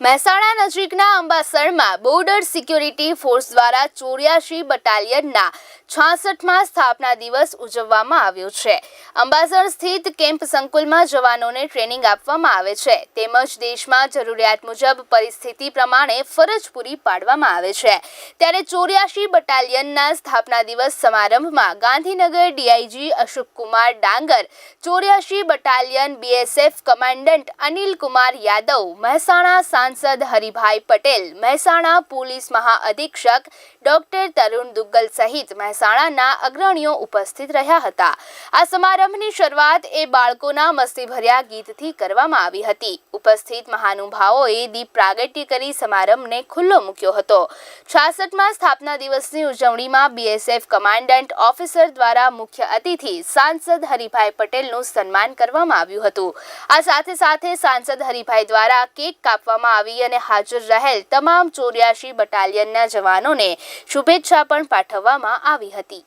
મહેસાણા નજીકના અંબાસરમાં border security force દ્વારા ચોર્યાસી બટાલિયનના છાસઠમાં સ્થાપના દિવસ ઉજવવામાં આવ્યો છે. અંબાસર સ્થિત કેમ્પ સંકુલમાં જવાનોને ટ્રેનિંગ આપવામાં આવે છે. તેમજ દેશમાં જરૂરિયાત મુજબ પરિસ્થિતિ પ્રમાણે ફરજ પૂરી પાડવામાં આવે છે. ત્યારે ચોર્યાસી બટાલિયનના સ્થાપના દિવસ સમારંભમાં ગાંધીનગર ડીઆઈજી અશોક કુમાર ડાંગર ચોર્યાસી battalion BSF commandant Anil Kumar Yadav, Mehsana સાંસદ હરિભાઈ પટેલ, મહેસાણા પોલીસ મહાઅધિક્ષક ડોક્ટર તરુણ દુગ્ગલ સહિત મહેસાણાના અગ્રણીઓ ઉપસ્થિત રહ્યા હતા. આ સમારંભની શરૂઆત એ બાળકોના મસ્તીભર્યા ગીતથી કરવામાં આવી હતી. ઉપસ્થિત મહાનુભાવોએ દીપ પ્રાગટ્ય કરી સમારંભને ખુલ્લો મૂક્યો હતો. છાસઠમાં સ્થાપના દિવસની ઉજવણીમાં બીએસએફ કમાન્ડન્ટ ઓફિસર દ્વારા મુખ્ય અતિથિ સાંસદ હરિભાઈ પટેલનું સન્માન કરવામાં આવ્યું હતું. આ સાથે સાથે સાંસદ હરિભાઈ દ્વારા કેક કાપવામાં આવી અને હાજર રહેલ તમામ ચોર્યાસી બટાલિયનના જવાનોને શુભેચ્છા પણ પાઠવવામાં આવી હતી।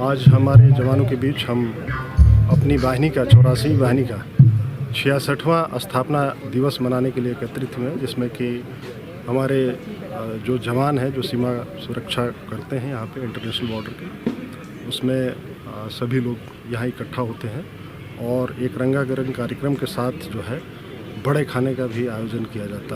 आज हमारे जवानों के बीच हम अपनी वाहिनी का, चौरासी वाहिनी का, छियासठवां स्थापना दिवस मनाने के लिए एकत्रित हुए जिसमें कि हमारे जो जवान हैं, जो सीमा सुरक्षा करते हैं यहाँ पे इंटरनेशनल बॉर्डर के, उसमें सभी लोग यहाँ इकट्ठा होते हैं और एक रंगागरंग कार्यक्रम के साथ जो है, बड़े खाने का भी आयोजन किया जाता है